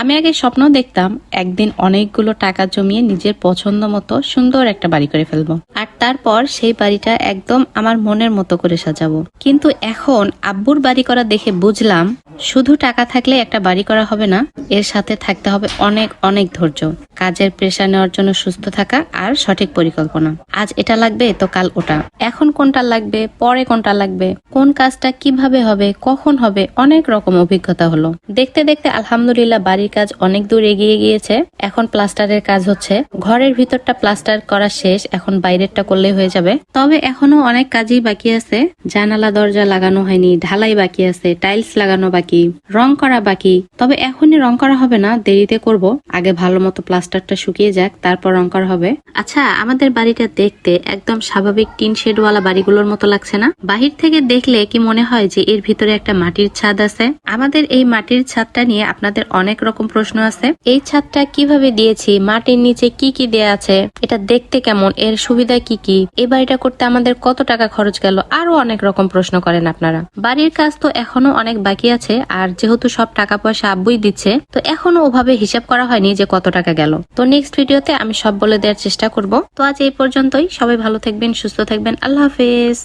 আমি আগে স্বপ্ন দেখতাম একদিন অনেকগুলো টাকা জমিয়ে নিজের পছন্দ মতো সুন্দর একটা বাড়ি করে ফেলব। আর তারপর সেই বাড়িটা একদম আমার মনের মতো করে সাজাবো। কিন্তু এখন আব্বুর বাড়ি করা দেখে বুঝলাম, শুধু টাকা থাকলে একটা বাড়ি করা হবে না, এর সাথে থাকতে হবে অনেক অনেক ধৈর্য। কাজের প্রেশার নেওয়ার জন্য সুস্থ থাকা আর সঠিক পরিকল্পনা। আজ এটা লাগবে, তো কাল ওটা। এখন কোনটা লাগবে, পরে কোনটা লাগবে, কোন কাজটা কীভাবে হবে, কখন হবে, অনেক রকম অভিজ্ঞতা হলো। দেখতে দেখতে আলহামদুলিল্লাহ বাড়ির কাজ অনেক দূর এগিয়ে গিয়েছে। এখন প্লাস্টারের কাজ হচ্ছে। ঘরের ভিতরটা প্লাস্টার করা শেষ, এখন বাইরেরটা করলেই হয়ে যাবে। তবে এখনও অনেক কাজই বাকি আছে। জানালা, দরজা লাগানো হয়নি, ঢালাই বাকি আছে টাইলস লাগানো বাকি, রং করা বাকি। তবে এখনই রং করা হবে না, দেরিতে করব। আগে ভালো মতো প্লাস্টারটা শুকিয়ে যাক, তারপর রং করা হবে। আচ্ছা আমাদের বাড়িটা দেখতে একদম স্বাভাবিক টিন শেডওয়ালা বাড়িগুলোর মতো লাগছে না? বাহির থেকে দেখলে কি মনে হয় যে এর ভিতরে একটা মাটির ছাদ আছে? আমাদের এই মাটির ছাদটা নিয়ে আপনাদের অনেক রকম প্রশ্ন আছে। এই ছাদটা কীভাবে দিয়েছি? মাটির নিচে কি কি দেয়া আছে? এটা দেখতে কেমন? এর সুবিধা কি কি? এই বাড়িটা করতে আমাদের কত টাকা খরচ গেল? আরও অনেক রকম প্রশ্ন করেন আপনারা। বাড়ির কাজ তো এখনও অনেক বাকি আছে, আর যেহেতু সব টাকা পয়সা আব্বুই দিচ্ছে, তো এখনও ওভাবে হিসাব করা হয়নি যে কত টাকা গেল। তো নেক্সট ভিডিওতে আমি সব বলে দেওয়ার চেষ্টা করব। তো আজ এই পর্যন্তই। সবাই ভালো থাকবেন, সুস্থ থাকবেন। আল্লাহ হাফেজ।